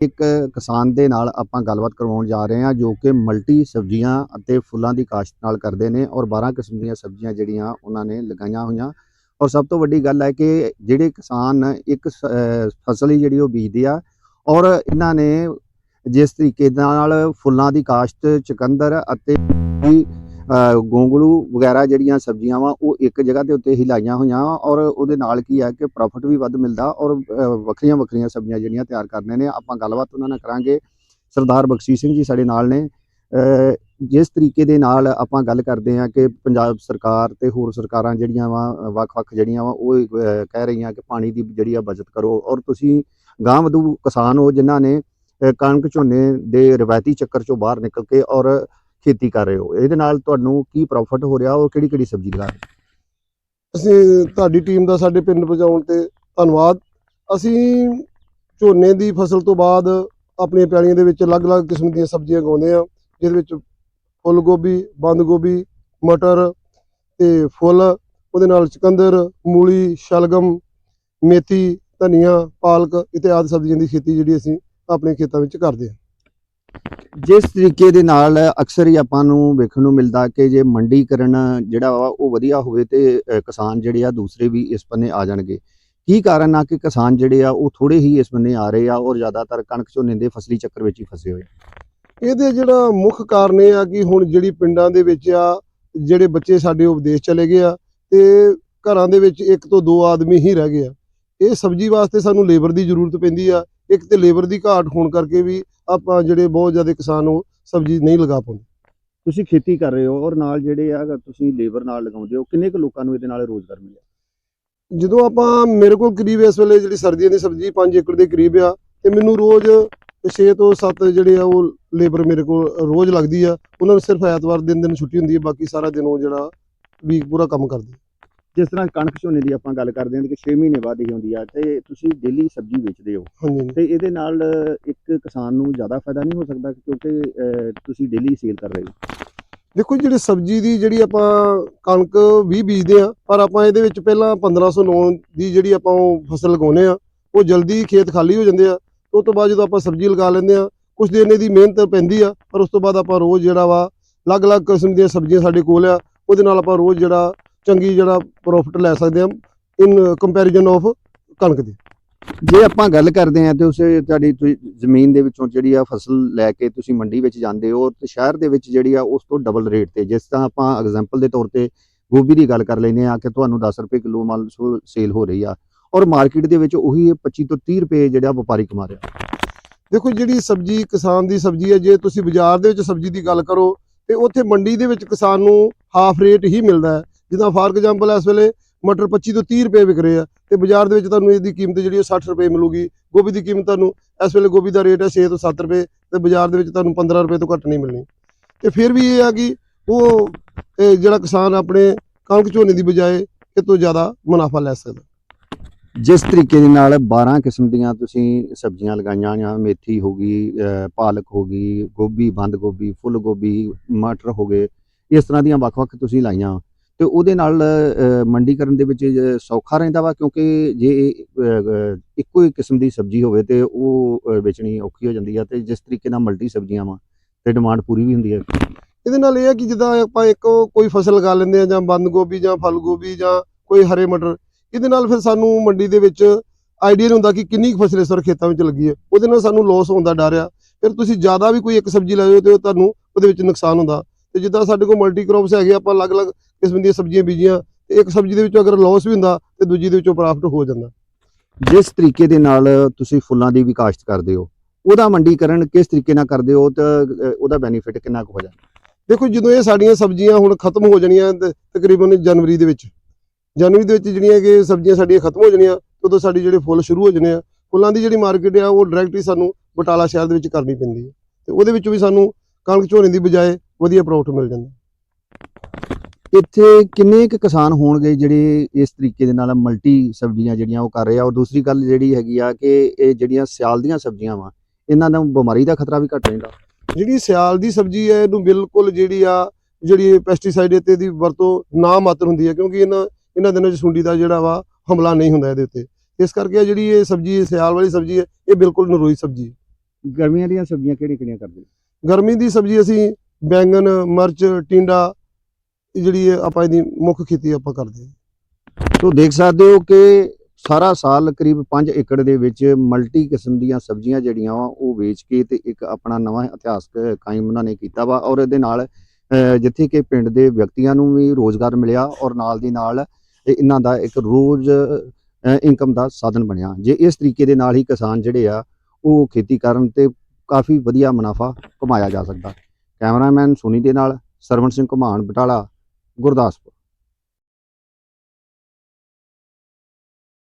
ਇੱਕ ਕਿਸਾਨ ਦੇ ਨਾਲ ਆਪਾਂ ਗੱਲਬਾਤ ਕਰਵਾਉਣ ਜਾ ਰਹੇ ਹਾਂ, ਜੋ ਕਿ ਮਲਟੀ ਸਬਜ਼ੀਆਂ ਅਤੇ ਫੁੱਲਾਂ ਦੀ ਕਾਸ਼ਤ ਨਾਲ ਕਰਦੇ ਨੇ ਔਰ 12 ਕਿਸਮ ਦੀਆਂ ਸਬਜ਼ੀਆਂ ਜਿਹੜੀਆਂ ਉਹਨਾਂ ਨੇ ਲਗਾਈਆਂ ਹੋਈਆਂ। ਔਰ ਸਭ ਤੋਂ ਵੱਡੀ ਗੱਲ ਹੈ ਕਿ ਜਿਹੜੇ ਕਿਸਾਨ ਇੱਕ ਸ- ਫਸਲ ਹੀ ਜਿਹੜੀ ਉਹ ਬੀਜਦੇ ਆ ਔਰ ਇਹਨਾਂ ਨੇ ਜਿਸ ਤਰੀਕੇ ਨਾਲ ਫੁੱਲਾਂ ਦੀ ਕਾਸ਼ਤ, ਚੁਕੰਦਰ ਅਤੇ ਗੋਂਗਲੂ ਵਗੈਰਾ ਜਿਹੜੀਆਂ ਸਬਜ਼ੀਆਂ ਵਾ, ਉਹ ਇੱਕ ਜਗ੍ਹਾ ਦੇ ਉੱਤੇ ਹੀ ਲਾਈਆਂ ਹੋਈਆਂ ਵਾਂ ਔਰ ਉਹਦੇ ਨਾਲ ਕੀ ਹੈ ਕਿ ਪ੍ਰੋਫਿਟ ਵੀ ਵੱਧ ਮਿਲਦਾ ਔਰ ਵੱਖਰੀਆਂ ਵੱਖਰੀਆਂ ਸਬਜ਼ੀਆਂ ਜਿਹੜੀਆਂ ਤਿਆਰ ਕਰਨੇ ਨੇ। ਆਪਾਂ ਗੱਲਬਾਤ ਉਹਨਾਂ ਨਾਲ ਕਰਾਂਗੇ। ਸਰਦਾਰ ਬਖਸ਼ੀਸ਼ ਸਿੰਘ ਜੀ ਸਾਡੇ ਨਾਲ ਨੇ। ਜਿਸ ਤਰੀਕੇ ਦੇ ਨਾਲ ਆਪਾਂ ਗੱਲ ਕਰਦੇ ਹਾਂ ਕਿ ਪੰਜਾਬ ਸਰਕਾਰ ਤੇ ਹੋਰ ਸਰਕਾਰਾਂ ਜਿਹੜੀਆਂ ਵਾ, ਵੱਖ-ਵੱਖ ਜਿਹੜੀਆਂ ਵਾ, ਉਹ ਕਹਿ ਰਹੀਆਂ ਕਿ ਪਾਣੀ ਦੀ ਜਿਹੜੀ ਆ ਬਚਤ ਕਰੋ ਔਰ ਤੁਸੀਂ ਗਾਂ ਵਧੂ ਕਿਸਾਨ ਹੋ ਜਿਨ੍ਹਾਂ ਨੇ ਕਣਕ ਝੋਨੇ ਦੇ ਰਵਾਇਤੀ ਚੱਕਰ ਚੋਂ ਬਾਹਰ ਨਿਕਲ ਕੇ ਔਰ ਖੇਤੀ ਕਰ ਰਹੇ ਹੋ? ਇਹਦੇ ਨਾਲ ਤੁਹਾਨੂੰ ਕੀ ਪ੍ਰੋਫਿਟ ਹੋ ਰਿਹਾ ਔਰ ਕਿਹੜੀ ਕਿਹੜੀ ਸਬਜ਼ੀ ਲਗਾ ਰਹੇ ਅਸੀਂ ਤੁਹਾਡੀ ਟੀਮ ਦਾ ਸਾਡੇ ਪਿੰਡ ਪਹੁੰਚਾਉਣ ਤੇ ਧੰਨਵਾਦ। ਅਸੀਂ ਝੋਨੇ ਦੀ ਫਸਲ ਤੋਂ ਬਾਅਦ ਆਪਣੀਆਂ ਪਿਆਲੀਆਂ ਦੇ ਵਿੱਚ ਅਲੱਗ-ਅਲੱਗ ਕਿਸਮ ਦੀਆਂ ਸਬਜ਼ੀਆਂ ਉਗਾਉਂਦੇ ਆ ਜਿਹਦੇ ਵਿੱਚ ਫੁੱਲ ਗੋਭੀ, ਬੰਦ ਗੋਭੀ, ਮਟਰ ਤੇ ਫੁੱਲ, ਉਹਦੇ ਨਾਲ ਚੁਕੰਦਰ ਮੂਲੀ, ਸ਼ਲਗਮ, ਮੇਥੀ, ਧਨੀਆ, ਪਾਲਕ ਇਤਿਆਦਿ ਸਬਜ਼ੀਆਂ ਦੀ ਖੇਤੀ ਜਿਹੜੀ ਅਸੀਂ ਆਪਣੇ ਖੇਤਾਂ ਵਿੱਚ ਕਰਦੇ ਹਾਂ। ਜਿਸ ਤਰੀਕੇ ਦੇ ਨਾਲ ਅਕਸਰ ਹੀ ਆਪਾਂ ਨੂੰ ਵੇਖਣ ਨੂੰ ਮਿਲਦਾ ਕਿ ਜੇ ਮੰਡੀਕਰਨ ਜਿਹੜਾ ਵਾ ਉਹ ਵਧੀਆ ਹੋਵੇ ਤੇ ਕਿਸਾਨ ਜਿਹੜੇ ਆ ਦੂਸਰੇ ਵੀ ਇਸ ਬੰਨੇ ਆ ਜਾਣਗੇ। ਕੀ ਕਾਰਨ ਆ ਕਿ ਕਿਸਾਨ ਜਿਹੜੇ ਆ ਉਹ ਥੋੜੇ ਹੀ ਇਸ ਬੰਨੇ ਆ ਰਹੇ ਆ ਔਰ ਜ਼ਿਆਦਾਤਰ ਕਣਕ ਝੋਨੇ ਦੇ ਫਸਲੀ ਚੱਕਰ ਵਿੱਚ ਹੀ ਫਸੇ ਹੋਏ ਇਹਦੇ ਜਿਹੜਾ ਮੁੱਖ ਕਾਰਨ ਇਹ ਆ ਕਿ ਹੁਣ ਜਿਹੜੀ ਪਿੰਡਾਂ ਦੇ ਵਿੱਚ ਆ, ਜਿਹੜੇ ਬੱਚੇ ਸਾਡੇ ਉਹ ਵਿਦੇਸ਼ ਚਲੇ ਗਏ ਆ ਤੇ ਘਰਾਂ ਦੇ ਵਿੱਚ ਇੱਕ ਤੋਂ ਦੋ ਆਦਮੀ ਹੀ ਰਹਿ ਗਏ ਆ। ਇਹ ਸਬਜ਼ੀ ਵਾਸਤੇ ਸਾਨੂੰ ਲੇਬਰ ਦੀ ਜ਼ਰੂਰਤ ਪੈਂਦੀ ਆ। ਇੱਕ ਤੇ ਲੇਬਰ ਦੀ ਘਾਟ ਹੋਣ ਕਰਕੇ ਵੀ ਆਪਾਂ ਜਿਹੜੇ ਬਹੁਤ ਜ਼ਿਆਦਾ ਕਿਸਾਨ ਉਹ ਸਬਜ਼ੀ ਨਹੀਂ ਲਗਾ ਪਾਉਂਦੇ। ਤੁਸੀਂ ਖੇਤੀ ਕਰ ਰਹੇ ਹੋ ਔਰ ਨਾਲ ਜਿਹੜੇ ਆ ਤੁਸੀਂ ਲੇਬਰ ਨਾਲ ਲਗਾਉਂਦੇ ਹੋ ਕਿੰਨੇ ਕੁ ਲੋਕਾਂ ਨੂੰ ਇਹਦੇ ਨਾਲ ਰੋਜ਼ਗਾਰ ਮਿਲਿਆ? ਜਦੋਂ ਆਪਾਂ ਮੇਰੇ ਕੋਲ ਕਰੀਬ ਇਸ ਵੇਲੇ ਜਿਹੜੀ ਸਰਦੀਆਂ ਦੀ ਸਬਜ਼ੀ 5 ਏਕੜ ਦੇ ਕਰੀਬ ਆ ਤੇ ਮੈਨੂੰ ਰੋਜ਼ 6 ਤੋਂ 7 ਜਿਹੜੇ ਆ ਉਹ ਲੇਬਰ ਮੇਰੇ ਕੋਲ ਰੋਜ਼ ਲੱਗਦੀ ਆ। ਉਹਨਾਂ ਨੂੰ ਸਿਰਫ ਐਤਵਾਰ ਦਿਨ ਦਿਨ ਛੁੱਟੀ ਹੁੰਦੀ ਹੈ ਬਾਕੀ ਸਾਰਾ ਦਿਨ ਉਹ ਜਿਹੜਾ ਵੀਕ ਪੂਰਾ ਕੰਮ ਕਰਦੇ। ਜਿਸ ਤਰ੍ਹਾਂ ਕਣਕ ਝੋਨੇ ਦੀ ਆਪਾਂ ਗੱਲ ਕਰਦੇ ਹਾਂ ਕਿ 6 ਮਹੀਨੇ ਬਾਅਦ ਹੀ ਹੁੰਦੀ ਆ ਤੇ ਤੁਸੀਂ ਡੇਲੀ ਸਬਜ਼ੀ ਵੇਚਦੇ ਹੋ। ਹਾਂਜੀ। ਤੇ ਇਹਦੇ ਨਾਲ ਇੱਕ ਕਿਸਾਨ ਨੂੰ ਜ਼ਿਆਦਾ ਫਾਇਦਾ ਨਹੀਂ ਹੋ ਸਕਦਾ ਕਿਉਂਕਿ ਤੁਸੀਂ ਡੇਲੀ ਸੇਲ ਕਰ ਰਹੇ ਹੋ। ਦੇਖੋ ਜਿਹੜੀ ਸਬਜ਼ੀ ਦੀ ਜਿਹੜੀ ਆਪਾਂ ਕਣਕ ਵੀ ਬੀਜਦੇ ਆ ਪਰ ਆਪਾਂ ਇਹਦੇ ਵਿੱਚ ਪਹਿਲਾਂ 1509 ਦੀ ਜਿਹੜੀ ਆਪਾਂ ਉਹ ਫਸਲ ਲਗਾਉਨੇ ਆ ਉਹ ਜਲਦੀ ਖੇਤ ਖਾਲੀ ਹੋ ਜਾਂਦੇ ਆ। ਉਸ ਤੋਂ ਬਾਅਦ ਜਦੋਂ ਆਪਾਂ ਸਬਜ਼ੀ ਲਗਾ ਲੈਂਦੇ ਆ ਕੁਝ ਦਿਨ ਇਹਦੀ ਮਿਹਨਤ ਪੈਂਦੀ ਆ ਪਰ ਉਸ ਤੋਂ ਬਾਅਦ ਆਪਾਂ ਰੋਜ਼ ਜਿਹੜਾ ਵਾ ਅਲੱਗ-ਅਲੱਗ ਕਿਸਮ ਦੀਆਂ ਸਬਜ਼ੀਆਂ ਸਾਡੇ ਕੋਲ ਆ ਉਹਦੇ ਨਾਲ ਆਪਾਂ ਰੋਜ਼ ਜਿਹੜਾ ਚੰਗੀ ਜਿਹੜਾ ਪ੍ਰੋਫਿਟ ਲੈ ਸਕਦੇ ਆ ਇਨ ਕੰਪੈਰੀਜ਼ਨ ਆਫ ਕਣਕ ਦੀ। ਜੇ ਆਪਾਂ ਗੱਲ ਕਰਦੇ ਹਾਂ ਤੇ ਉਸ ਤੁਹਾਡੀ ਜ਼ਮੀਨ ਦੇ ਵਿੱਚੋਂ ਜਿਹੜੀ ਆ ਫਸਲ ਲੈ ਕੇ ਤੁਸੀਂ ਮੰਡੀ ਵਿੱਚ ਜਾਂਦੇ ਹੋ ਤੇ ਸ਼ਹਿਰ ਦੇ ਵਿੱਚ ਜਿਹੜੀ ਆ ਉਸ ਤੋਂ ਡਬਲ ਰੇਟ ਤੇ। ਜਿਸ ਤਰ੍ਹਾਂ ਆਪਾਂ ਐਗਜ਼ਾਮਪਲ ਦੇ ਤੌਰ ਤੇ ਗੋਭੀ ਦੀ ਗੱਲ ਕਰ ਲੈਨੇ ਆ ਕਿ ਤੁਹਾਨੂੰ 10 ਰੁਪਏ ਕਿਲੋ ਮੰਨ ਲਓ ਸੇਲ ਹੋ ਰਹੀ ਆ ਔਰ ਮਾਰਕੀਟ ਦੇ ਵਿੱਚ ਉਹੀ 25 ਤੋਂ 30 ਰੁਪਏ ਜਿਹੜਾ ਵਪਾਰੀ ਕਮਾ ਰਿਹਾ। ਦੇਖੋ ਜਿਹੜੀ ਸਬਜ਼ੀ ਕਿਸਾਨ ਦੀ ਸਬਜ਼ੀ ਹੈ ਜੇ ਤੁਸੀਂ ਬਾਜ਼ਾਰ ਦੇ ਵਿੱਚ ਸਬਜ਼ੀ ਦੀ ਗੱਲ ਕਰੋ ਤੇ ਉੱਥੇ ਮੰਡੀ ਦੇ ਵਿੱਚ ਕਿਸਾਨ ਨੂੰ ਹਾਫ ਰੇਟ ਹੀ ਮਿਲਦਾ ਹੈ। ਜਿੱਦਾਂ ਫਾਰ ਐਗਜ਼ਾਮਪਲ ਇਸ ਵੇਲੇ ਮਟਰ 25 ਤੋਂ 30 ਰੁਪਏ ਵਿਕ ਰਹੇ ਆ ਤੇ ਬਾਜ਼ਾਰ ਦੇ ਵਿੱਚ ਤੁਹਾਨੂੰ ਇਹਦੀ ਕੀਮਤ ਜਿਹੜੀ ਉਹ 60 ਰੁਪਏ ਮਿਲੂਗੀ, ਗੋਭੀ ਦੀ ਕੀਮਤ ਤੁਹਾਨੂੰ ਇਸ ਵੇਲੇ ਗੋਭੀ ਦਾ ਰੇਟ ਹੈ 6 ਤੋਂ 7 ਰੁਪਏ ਤੇ ਬਾਜ਼ਾਰ ਦੇ ਵਿੱਚ ਤੁਹਾਨੂੰ 15 ਰੁਪਏ ਤੋਂ ਘੱਟ ਨਹੀਂ ਮਿਲਣੀ। ਤੇ ਫਿਰ ਵੀ ਇਹ ਆ ਕਿ ਉਹ ਜਿਹੜਾ ਕਿਸਾਨ ਆਪਣੇ ਕਣਕ ਝੋਨੇ ਦੀ ਬਜਾਏ ਇਹ ਤੋਂ ਜ਼ਿਆਦਾ ਮੁਨਾਫਾ ਲੈ ਸਕਦਾ। ਜਿਸ ਤਰੀਕੇ ਦੇ ਨਾਲ 12 ਕਿਸਮ ਦੀਆਂ ਤੁਸੀਂ ਸਬਜ਼ੀਆਂ ਲਗਾਈਆਂ ਆ ਮੇਥੀ ਹੋ ਗਈ ਪਾਲਕ ਹੋ ਗਈ, ਗੋਭੀ, ਬੰਦ ਗੋਭੀ, ਫੁੱਲ ਗੋਭੀ, ਮਟਰ ਹੋ ਗਏ, ਇਸ ਤਰ੍ਹਾਂ ਦੀਆਂ ਵੱਖ-ਵੱਖ ਤੁਸੀਂ ਲਾਈਆਂ। ਤੇ ਉਹਦੇ ਨਾਲ ਮੰਡੀਕਰਨ ਦੇ ਵਿੱਚ ਸੌਖਾ ਰਹਿੰਦਾ ਵਾ ਕਿਉਂਕਿ ਜੇ ਅਹ, ਇੱਕੋ ਹੀ ਕਿਸਮ ਦੀ ਸਬਜ਼ੀ ਹੋਵੇ ਤੇ ਉਹ ਵੇਚਣੀ ਔਖੀ ਹੋ ਜਾਂਦੀ ਆ ਤੇ ਜਿਸ ਤਰੀਕੇ ਨਾਲ ਮਲਟੀ ਸਬਜ਼ੀਆਂ ਵਾ ਤੇ ਡਿਮਾਂਡ ਪੂਰੀ ਵੀ ਹੁੰਦੀ ਹੈ ਇਹਦੇ ਨਾਲ ਇਹ ਹੈ ਕਿ ਜਿੱਦਾਂ ਆਪਾਂ ਇੱਕ ਕੋਈ ਫਸਲ ਲਗਾ ਲੈਂਦੇ ਆ ਜਾਂ ਬੰਦ ਗੋਭੀ ਜਾਂ ਫਲ ਗੋਭੀ ਜਾਂ ਕੋਈ ਹਰੇ ਮਟਰ ਇਹਦੇ ਨਾਲ ਫਿਰ ਸਾਨੂੰ ਮੰਡੀ ਦੇ ਵਿੱਚ ਆਈਡੀਆ ਨਹੀਂ ਹੁੰਦਾ ਕਿ ਕਿੰਨੀ ਕੁ ਫਸਲ ਇਸ ਵਾਰ ਖੇਤਾਂ ਵਿੱਚ ਲੱਗੀ ਹੈ ਉਹਦੇ ਨਾਲ ਸਾਨੂੰ ਲਾਸ ਹੋਣ ਦਾ ਡਰ ਆ। ਫਿਰ ਤੁਸੀਂ ਜ਼ਿਆਦਾ ਵੀ ਕੋਈ ਇੱਕ ਸਬਜ਼ੀ ਲਾਇਓ ਤੇ ਉਹ ਤੁਹਾਨੂੰ ਉਹਦੇ ਵਿੱਚ ਨੁਕਸਾਨ ਹੁੰਦਾ। ਤੇ ਜਿੱਦਾਂ ਸਾਡੇ ਕੋਲ ਮਲਟੀ ਕ੍ਰੌਪਸ ਹੈਗੇ ਆਪਾਂ ਅਲੱਗ-ਅਲੱਗ ਕਿਸਮ ਦੀਆਂ ਸਬਜ਼ੀਆਂ ਬੀਜੀਆਂ ਤੇ ਇੱਕ ਸਬਜ਼ੀ ਦੇ ਵਿੱਚੋਂ ਅਗਰ ਲਾਸ ਵੀ ਹੁੰਦਾ ਤੇ ਦੂਜੀ ਦੇ ਵਿੱਚੋਂ ਪ੍ਰੋਫਿਟ ਹੋ ਜਾਂਦਾ। ਜਿਸ ਤਰੀਕੇ ਦੇ ਨਾਲ ਤੁਸੀਂ ਫੁੱਲਾਂ ਦੀ ਵੀ ਕਾਸ਼ਤ ਕਰਦੇ ਹੋ ਉਹਦਾ ਮੰਡੀਕਰਨ ਕਿਸ ਤਰੀਕੇ ਨਾਲ ਕਰਦੇ ਹੋ ਤੇ ਉਹਦਾ ਬੈਨੀਫਿਟ ਕਿੰਨਾ ਕੁ ਹੋ ਜਾਂਦਾ? ਦੇਖੋ ਜਦੋਂ ਇਹ ਸਾਡੀਆਂ ਸਬਜ਼ੀਆਂ ਹੁਣ ਖਤਮ ਹੋ ਜਾਣੀਆਂ ਤਕਰੀਬਨ ਜਨਵਰੀ ਦੇ ਵਿੱਚ ਜਨਵਰੀ ਦੇ ਵਿੱਚ ਜਿਹੜੀਆਂ ਕਿ ਸਬਜ਼ੀਆਂ ਸਾਡੀਆਂ ਖਤਮ ਹੋ ਜਾਣੀਆਂ ਉਦੋਂ ਸਾਡੀ ਜਿਹੜੇ ਫੁੱਲ ਸ਼ੁਰੂ ਹੋ ਜਾਣੇ ਆ ਫੁੱਲਾਂ ਦੀ ਜਿਹੜੀ ਮਾਰਕੀਟ ਆ ਉਹ ਡਾਇਰੈਕਟ ਹੀ ਸਾਨੂੰ ਬਟਾਲਾ ਸ਼ਹਿਰ ਦੇ ਵਿੱਚ ਕਰਨੀ ਪੈਂਦੀ ਹੈ। ਤੇ ਉਹਦੇ ਵਿੱਚ ਵੀ ਸਾਨੂੰ ਕਣਕ ਝੋਨੇ ਦੀ ਬਜਾਏ ਵਧੀਆ ਪ੍ਰੋਫਿਟ ਮਿਲ ਜਾਂਦਾ। ਇੱਥੇ ਕਿੰਨੇ ਕੁ ਕਿਸਾਨ ਹੋਣਗੇ ਜਿਹੜੇ ਇਸ ਤਰੀਕੇ ਦੇ ਨਾਲ ਮਲਟੀ ਸਬਜ਼ੀਆਂ ਜਿਹੜੀਆਂ ਉਹ ਕਰ ਰਹੇ ਆ? ਔਰ ਦੂਸਰੀ ਗੱਲ ਜਿਹੜੀ ਹੈਗੀ ਆ ਕਿ ਇਹ ਜਿਹੜੀਆਂ ਸਿਆਲ ਦੀਆਂ ਸਬਜ਼ੀਆਂ ਵਾ ਇਹਨਾਂ ਨੂੰ ਬਿਮਾਰੀ ਦਾ ਖਤਰਾ ਵੀ ਘੱਟ ਰਹਿੰਦਾ। ਜਿਹੜੀ ਸਿਆਲ ਦੀ ਸਬਜ਼ੀ ਹੈ ਇਹਨੂੰ ਬਿਲਕੁਲ ਜਿਹੜੀ ਆ ਜਿਹੜੀ ਪੈਸਟੀਸਾਈਡ ਤੇ ਦੀ ਵਰਤੋਂ ਨਾ ਮਾਤਰ ਹੁੰਦੀ ਹੈ ਕਿਉਂਕਿ ਇਹਨਾਂ ਇਹਨਾਂ ਦਿਨਾਂ 'ਚ ਸੁੰਡੀ ਦਾ ਜਿਹੜਾ ਵਾ ਹਮਲਾ ਨਹੀਂ ਹੁੰਦਾ ਇਹਦੇ ਉੱਤੇ। ਇਸ ਕਰਕੇ ਜਿਹੜੀ ਇਹ ਸਬਜ਼ੀ ਸਿਆਲ ਵਾਲੀ ਸਬਜ਼ੀ ਹੈ ਇਹ ਬਿਲਕੁਲ ਨਰੋਈ ਸਬਜ਼ੀ ਹੈ। ਗਰਮੀਆਂ ਦੀਆਂ ਸਬਜ਼ੀਆਂ ਕਿਹੜੀਆਂ ਕਿਹੜੀਆਂ ਕਰਦੇ ਗਰਮੀ ਦੀ ਸਬਜ਼ੀ ਅਸੀਂ ਬੈਂਗਣ, ਮਿਰਚ, ਟਿੰਡਾ ਜਿਹੜੀ ਆਪਾਂ ਇਹਦੀ ਮੁੱਖ ਖੇਤੀ ਆਪਾਂ ਕਰਦੇ ਹਾਂ। ਤੋ ਦੇਖ ਸਕਦੇ ਹੋ ਕਿ ਸਾਰਾ ਸਾਲ ਕਰੀਬ 5 ਏਕੜ ਦੇ ਵਿੱਚ ਮਲਟੀ ਕਿਸਮ ਦੀਆਂ ਸਬਜ਼ੀਆਂ ਜਿਹੜੀਆਂ ਵਾ, ਉਹ ਵੇਚ ਕੇ ਤੇ ਇੱਕ ਆਪਣਾ ਨਵਾਂ ਇਤਿਹਾਸ ਕਾਇਮ ਉਹਨਾਂ ਨੇ ਕੀਤਾ ਵਾ ਔਰ ਇਹਦੇ ਨਾਲ ਜਿੱਥੇ ਕਿ ਪਿੰਡ ਦੇ ਵਿਅਕਤੀਆਂ ਨੂੰ ਵੀ ਰੋਜ਼ਗਾਰ ਮਿਲਿਆ ਔਰ ਨਾਲ ਦੀ ਨਾਲ ਇਹਨਾਂ ਦਾ ਇੱਕ ਰੋਜ਼ ਇਨਕਮ ਦਾ ਸਾਧਨ ਬਣਿਆ। ਜੇ ਇਸ ਤਰੀਕੇ ਦੇ ਨਾਲ ਹੀ ਕਿਸਾਨ ਜਿਹੜੇ ਆ, ਉਹ ਖੇਤੀ ਕਰਨ ਤੇ ਕਾਫੀ ਵਧੀਆ ਮੁਨਾਫਾ ਕਮਾਇਆ ਜਾ ਸਕਦਾ। ਕੈਮਰਾਮੈਨ ਸੋਨੀ ਦੇ ਨਾਲ ਸਰਵਣ ਸਿੰਘ ਘੁਮਾਣ, ਬਟਾਲਾ, ਗੁਰਦਾਸਪੁਰ।